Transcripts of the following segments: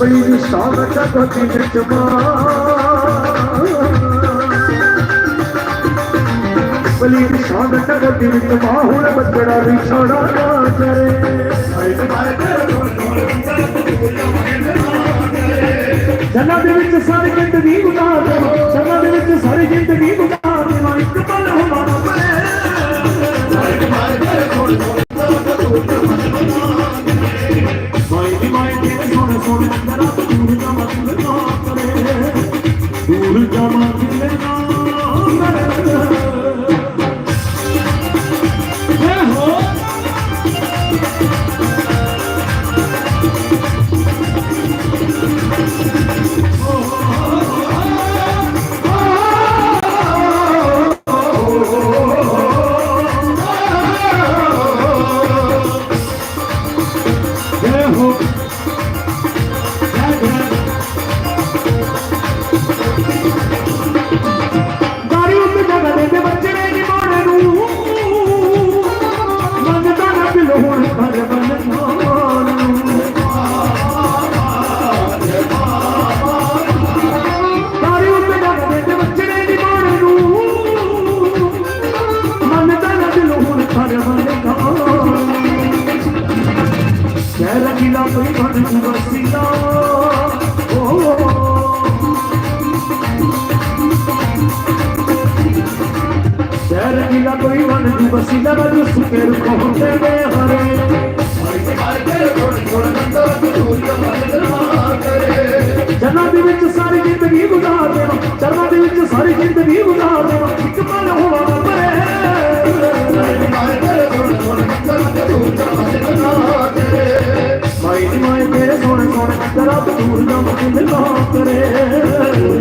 పై సాగత కొద్ది నిజమా ਬਲੀ ਨਿਸ਼ਾਨ ਨਗਰ ਦੀ ਵਿੱਚ ਮਾਹੁਲ ਬੱਜੜਾ ਵਿਛੜਾ ਨਾ ਕਰੇ ਹਾਏ Look at my feet, they're হরে দিলা তুই মানে দিব সিলা বাজু সুখের কোহতে বে হরে ਜਨਾਂ ਦੇ ਵਿੱਚ ਸਾਰੀ ਜ਼ਿੰਦਗੀ ਗੁਜ਼ਾਰ ਦੇਵਾਂ ਜਨਾਂ ਦੇ ਵਿੱਚ ਸਾਰੀ ਜ਼ਿੰਦਗੀ ਗੁਜ਼ਾਰ ਦੇਵਾਂ ਇੱਕ ਪਲ ਹੋਵਾਂ ਨਾ ਪਰੇ ਮਾਈ ਦੀ ਮਾਈ ਤੇਰੇ ਸੋਹਣੇ ਸੋਹਣੇ ਤੇਰਾ ਬਦੂਰ ਦਾ ਮਨ ਨਾ ਕਰੇ ਦੂਰ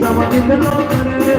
ਦਾ ਮਨ ਨਾ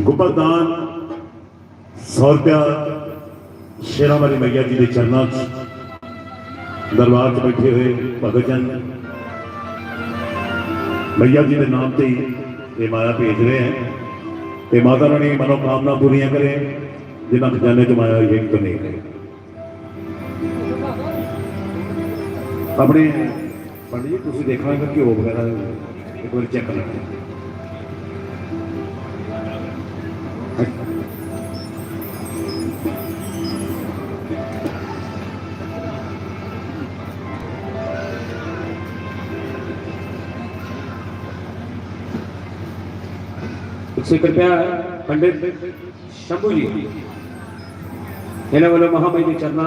ਗੁਪਤਾਨ 100 ਰੁਪਿਆ ਵਾਲੀ ਮਈਆ ਜੀ ਦੇ ਚਰਨਾਂ 'ਚ ਦਰਬਾਰ 'ਚ ਬੈਠੇ ਹੋਏ ਭਗਤ ਜਨ ਮਈਆ ਜੀ ਦੇ ਨਾਮ ਤੇ ਇਹ ਮਾਇਆ ਭੇਜ ਰਹੇ ਹਨ ਤੇ ਮਾਤਾ ਰਾਣੀ ਮਨੋ ਕਾਮਨਾ ਪੂਰੀਆਂ ਕਰੇ ਜਿਨ੍ਹਾਂ ਖਜ਼ਾਨੇ 'ਚ ਮਾਇਆ ਇੱਕ ਤੋਂ ਨਹੀਂ ਹੈ ਆਪਣੇ ਪੰਡਿਤ ਜੀ ਤੁਸੀਂ ਦੇਖਣਾ ਕਿ ਉਹ ਵਗੈਰਾ ਇੱਕ ਵਾਰ ਚੈੱਕ ਕਰ ਲਓ इसे कृपया पंडित शंभू जी इन्हें वालों महामई के चरणा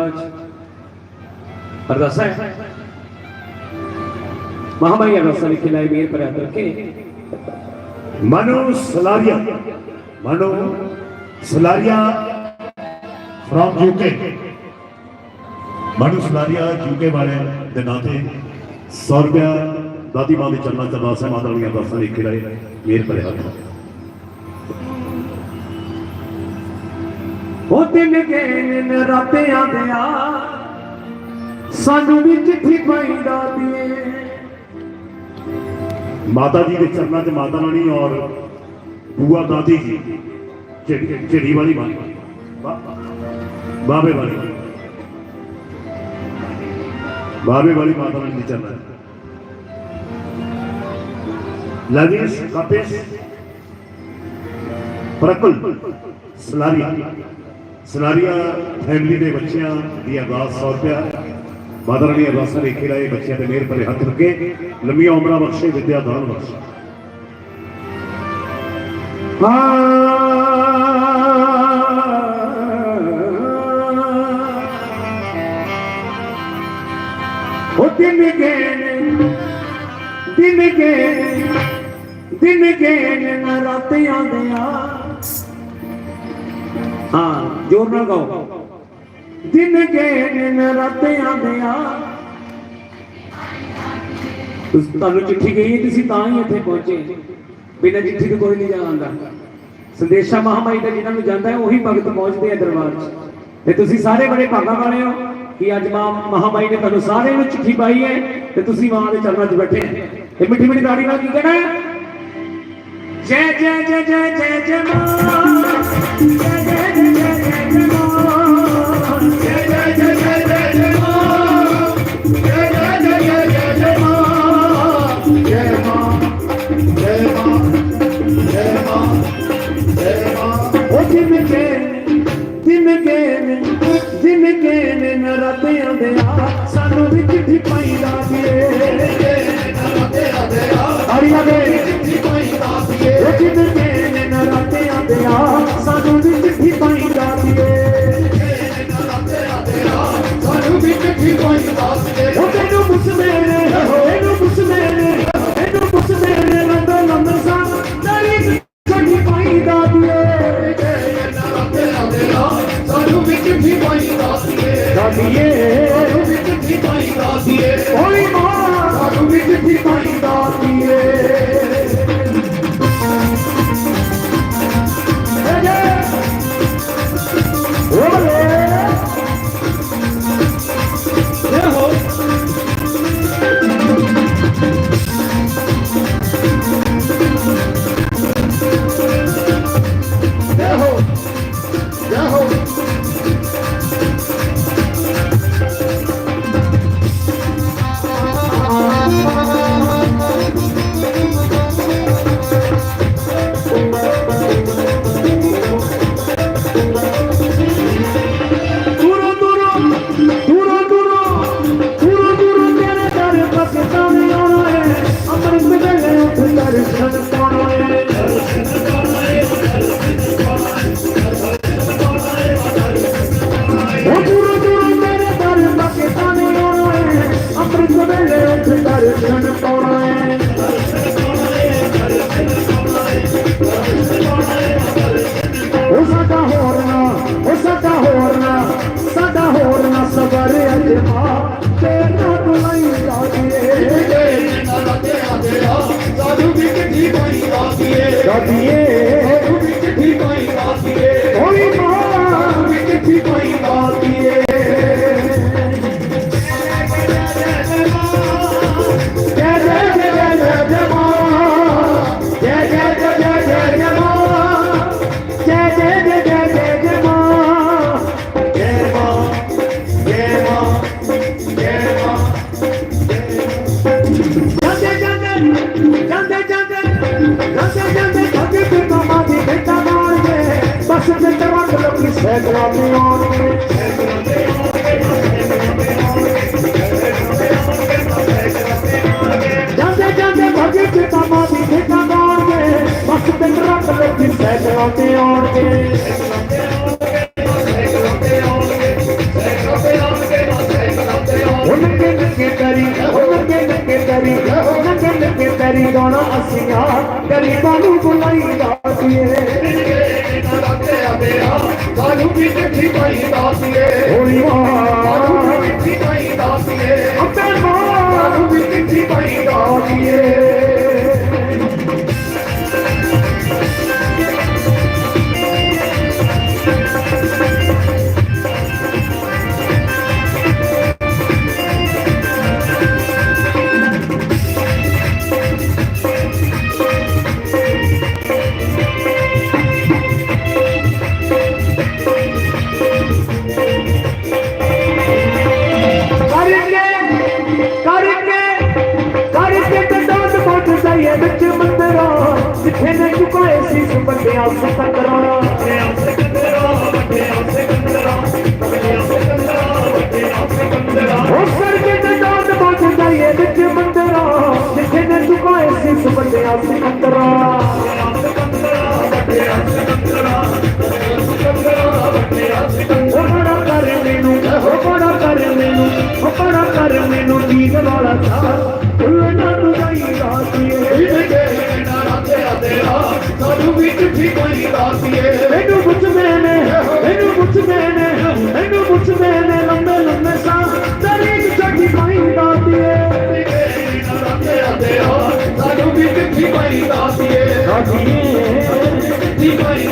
अरदास है महामई अरदास मेरे पर याद रखे Mano Salaria Mano Salaria from UK Manu Salaria UK वाले के सौ रुपया दादी माँ के चरणा चरदास है माता दी अरदास ने खिलाई मेरे पर याद ਉਹ ਦਿਨ ਗਏ ਨੇ ਨਰਾਤਿਆਂ ਦੇ ਆ ਸਾਨੂੰ ਵੀ ਚਿੱਠੀ ਪੈਂਦਾ ਦੀਏ ਮਾਤਾ ਜੀ ਦੇ ਚਰਨਾਂ 'ਚ ਮਾਤਾ ਰਾਣੀ ਔਰ ਬੂਆ ਦਾਦੀ ਜੀ ਚਿੜੀ ਵਾਲੀ ਬਾਣੀ ਬਾਬੇ ਵਾਲੀ ਬਾਬੇ ਵਾਲੀ ਮਾਤਾ ਰਾਣੀ ਦੇ ਚਰਨਾਂ ਲਵਿਸ਼ ਕਪਿਸ਼ ਪ੍ਰਕੁਲ ਸਲਾਰੀ ਸਨਾਰੀਆ ਫੈਮਿਲੀ ਦੇ ਬੱਚਿਆਂ ਦੀ ਅਰਦਾਸ 100 ਰੁਪਿਆ ਮਾਤਾ ਰਾਣੀ ਅਰਦਾਸਾਂ ਲਿਖੇ ਲਾਏ ਬੱਚਿਆਂ ਤੇ ਮਿਹਰ ਭਰੇ ਹੱਥ ਰੱਖੇ ਲੰਮੀਆਂ ਉਮਰਾਂ ਬਖਸ਼ੇ ਵਿਦਿਆ ਦਾਨ ਬਖਸ਼ੇ ਉਹ ਦਿਨ ਗਏ ਦਿਨ ਗਏ ਦਿਨ ਗਏ ਨਾ ਰਾਤ ਆਉਂਦੇ ਆ हाँ जोर ना गाओ दिन के दिन रातें तो दया महामारी भगत पहुंचते हैं दरबार सारे बड़े भागा कि अज ने तुम सारे चिट्ठी पाई है मां के चरणों बैठे मिठी मिठी दाड़ी का कहना जय जय जय जय जय जय ਆਂਦਿਆ ਸਾਨੂੰ ਵੀ ਚਿੱਠੀ ਪਾਈ ਦਾਸੀਏ ਹਰੀ ਲਗੇ ਚਿੱਠੀ ਪਾਈ ਦਾਸੀਏ ਉਹ ਕਿਤੇ ਨੇ ਨਰਾਤੇ ਆਂਦਿਆ ਸਾਨੂੰ ਵੀ ਚਿੱਠੀ ਪਾਈ ਦਾਸੀਏ ਸਾਨੂੰ ਵੀ ਚਿੱਠੀ ਪਾਈ ਦਾਸੀਏ 我直接 ਬਖਸ਼ ਦੇ ਕਰਵਾ ਕਲਮ ਸਹਿਗਵਾਨੇ ਆਉਣਗੇ ਜਾਂਦੇ ਜਾਂਦੇ ਭਗੇ ਤੇ ਮਾਮਾ ਦੀ ਖੇਤਾਂ ਗਾਉਣਗੇ ਬਖਸ਼ ਦੇ ਤੇ ਕਰਵਾ ਕਲਮ ਸਹਿਗਵਾਨੇ ਆਉਣਗੇ ਕਰੀ ਗਾਣਾ ਅਸੀਂ ਆ ਗਰੀਬਾਂ ਨੂੰ ਬੁਲਾਈ ਦਾਸੀਏ ਤੇਰਾ ਤਾਨੂੰ ਵੀ ਚੰਗੀ ਪਾਈ ਦਾਸੀਏ ਦੀ ਚਿੱਠੀ ਕੋਈ ਦਾਸੀਏ ਮੈਨੂੰ ਪੁੱਛਦੇ ਨੇ ਮੈਨੂੰ ਪੁੱਛਦੇ ਨੇ ਮੈਨੂੰ ਪੁੱਛਦੇ ਨੇ ਲੰਮੇ ਲੰਮੇ ਸਾਹ ਤੇਰੀ ਚਿੱਠੀ ਕੋਈ ਦਾਸੀਏ ਸਾਨੂੰ ਦੀ ਚਿੱਠੀ ਕੋਈ ਦਾਸੀਏ ਦਾਸੀਏ ਚਿੱਠੀ ਕੋਈ